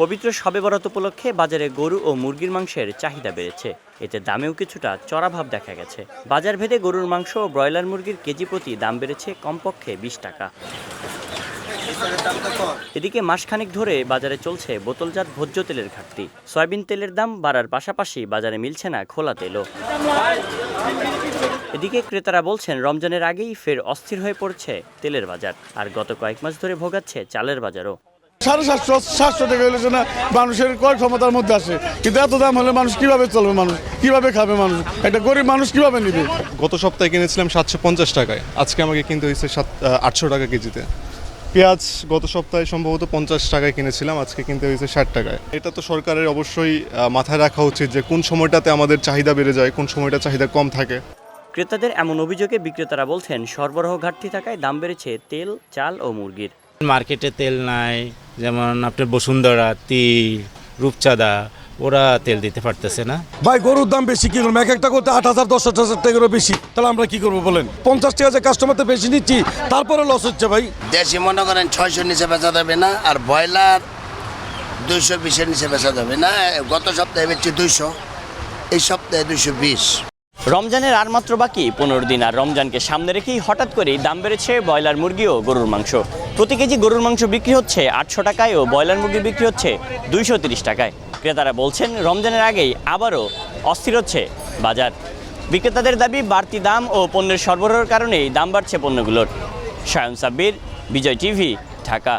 পবিত্র শবে বরাত উপলক্ষে বাজারে গরু ও মুরগির মাংসের চাহিদা বেড়েছে। এতে দামেও কিছুটা চড়াভাব দেখা গেছে। বাজার ভেদে গরুর মাংস ও ব্রয়লার মুরগির কেজি প্রতি দাম বেড়েছে কমপক্ষে বিশ টাকা। এদিকে মাসখানেক ধরে বাজারে চলছে বোতলজাত ভোজ্য তেলের ঘাটতি। সয়াবিন তেলের দাম বাড়ার পাশাপাশি বাজারে মিলছে না খোলা তেলও। এদিকে ক্রেতারা বলছেন, রমজানের আগেই ফের অস্থির হয়ে পড়ছে তেলের বাজার। আর গত কয়েক মাস ধরে ভোগাচ্ছে চালের বাজারও। সাড়ে সাতশো সাতশো টাকা হলে না মানুষের ক্রয় ক্ষমতার মধ্যে আসে। কিন্তু এত দাম হলে মানুষ কীভাবে চলবে মানুষ? কীভাবে খাবে মানুষ? একটা গরিব মানুষ কীভাবে নিবে? গত সপ্তাহে কিনেছিলাম সাতশো পঞ্চাশ টাকায়। আজকে আমাকে কিনতে হয়েছে সাত আটশো টাকা কেজিতে। পেঁয়াজ গত সপ্তাহে সম্ভবত পঞ্চাশ টাকায় কিনেছিলাম আজকে কিনতে হয়েছে ষাট টাকায়। এটা তো সরকারের অবশ্যই মাথায় রাখা উচিত যে কোন সময়টাতে আমাদের চাহিদা বেড়ে যায় কোন সময়টা চাহিদা কম থাকে। ক্রেতাদের এমন অভিযোগে বিক্রেতারা বলছেন সরবরাহ ঘাটতি থাকায় দাম বেড়েছে তেল চাল ও মুরগির। মার্কেটে তেল নাই যেমন আপনার বসুন্ধরা তিল রূপচাঁদা ওরা তেল দিতে পারতেছে না। ভাই গরুর দাম বেশি কি করব এক একটা করতে আট হাজার দশ হাজার টাকারও বেশি। তাহলে আমরা কি করব বলেন? পঞ্চাশ টাকা যে কাস্টমারতে বেশি নিচ্ছি তারপরে লস হচ্ছে ভাই। দেশি মনে করেন ছয়শো নিচে বেচা যাবে না আর ব্রয়লার দুইশো বিশের নিচে বেচা যাবে না। গত সপ্তাহে বেচছি দুইশো এই সপ্তাহে দুইশো বিশ। রমজানের আর মাত্র বাকি পনেরো দিন, আর রমজানকে সামনে রেখেই হঠাৎ করেই দাম বেড়েছে ব্রয়লার মুরগি ও গরুর মাংস। প্রতি কেজি গরুর মাংস বিক্রি হচ্ছে আটশো টাকায় ও ব্রয়লার মুরগি বিক্রি হচ্ছে দুইশো টাকায়। ক্রেতারা বলছেন, রমজানের আগেই আবারও অস্থির হচ্ছে বাজার। বিক্রেতাদের দাবি, বাড়তি দাম ও পণ্যের সরবরাহের কারণেই দাম বাড়ছে পণ্যগুলোর। সায়ন সাব্বির, বিজয় টিভি, ঢাকা।